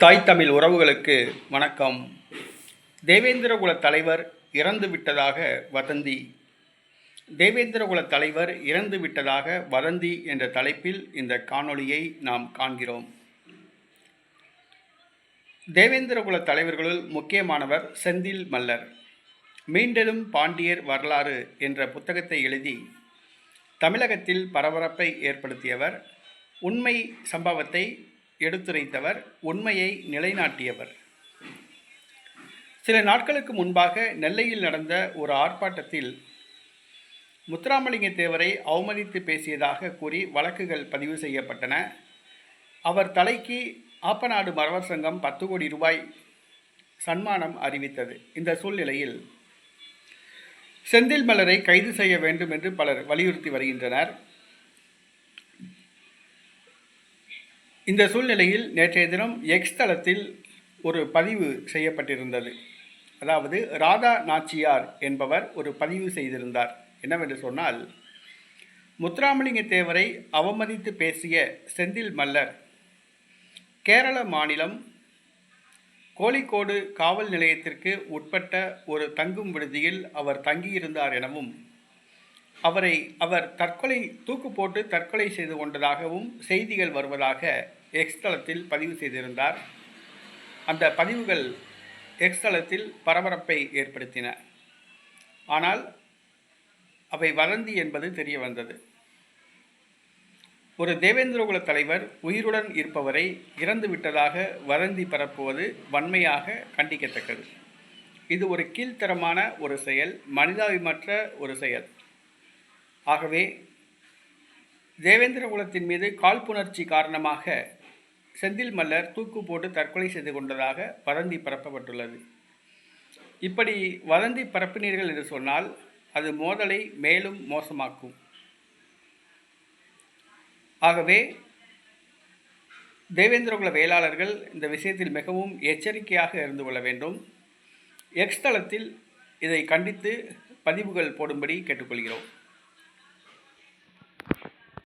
தாய் தமிழ் உறவுகளுக்கு வணக்கம். தேவேந்திரகுல தலைவர் இறந்து விட்டதாக வதந்தி. தேவேந்திரகுல தலைவர் இறந்து விட்டதாக வதந்தி என்ற தலைப்பில் இந்த காணொளியை நாம் காண்கிறோம். தேவேந்திரகுல தலைவர்களுள் முக்கியமானவர் செந்தில் மல்லர். மீண்டெழும் பாண்டியர் வரலாறு என்ற புத்தகத்தை எழுதி தமிழகத்தில் பரபரப்பை ஏற்படுத்தியவர். உண்மை சம்பவத்தை எடுத்துரைத்தவர் உண்மையை நிலைநாட்டியவர். சில நாட்களுக்கு முன்பாக நெல்லையில் நடந்த ஒரு ஆர்ப்பாட்டத்தில் முத்துராமலிங்க தேவரை அவமதித்து பேசியதாக கூறி வழக்குகள் பதிவு செய்யப்பட்டன. அவர் தலைக்கு ஆப்பநாடு மரவர் சங்கம் பத்து கோடி ரூபாய் சன்மானம் அறிவித்தது. இந்த சூழ்நிலையில் செந்தில் மலரை கைது செய்ய வேண்டும் என்று பலர் வலியுறுத்தி வருகின்றனர். இந்த சூழ்நிலையில் நேற்றைய தினம் எக்ஸ் தளத்தில் ஒரு பதிவு செய்யப்பட்டிருந்தது. அதாவது ராதா நாச்சியார் என்பவர் ஒரு பதிவு செய்திருந்தார். என்னவென்று சொன்னால் முத்துராமலிங்க தேவரை அவமதித்து பேசிய செந்தில் மல்லர் கேரள மாநிலம் கோழிக்கோடு காவல் நிலையத்திற்கு உட்பட்ட ஒரு தங்கும் விடுதியில் அவர் தங்கியிருந்தார் எனவும் அவரை அவர் தற்கொலை தூக்கு போட்டு தற்கொலை செய்து கொண்டதாகவும் செய்திகள் வருவதாக எக்ஸ் தளத்தில் பதிவு செய்திருந்தார். அந்த பதிவுகள் எக்ஸ் தளத்தில் பரபரப்பை ஏற்படுத்தின. ஆனால் அவை வதந்தி என்பது தெரிய வந்தது. ஒரு தேவேந்திரகுல தலைவர் உயிருடன் இருப்பவரை இறந்து விட்டதாக வதந்தி பரப்புவது வன்மையாக கண்டிக்கத்தக்கது. இது ஒரு கீழ்த்தரமான ஒரு செயல் மனிதாபிமற்ற ஒரு செயல். ஆகவே தேவேந்திரகுலத்தின் மீது காழ்ப்புணர்ச்சி காரணமாக செந்தில் மல்லர் தூக்கு போட்டு தற்கொலை செய்து கொண்டதாக வதந்தி பரப்பப்பட்டுள்ளது. இப்படி வதந்தி பரப்பினீர்கள் என்று சொன்னால் அது மோதலை மேலும் மோசமாக்கும். ஆகவே தேவேந்திரகுல வேளாளர்கள் இந்த விஷயத்தில் மிகவும் எச்சரிக்கையாக இருந்து கொள்ள வேண்டும். எக்ஸ் தளத்தில் இதை கண்டித்து பதிவுகள் போடும்படி கேட்டுக்கொள்கிறோம்.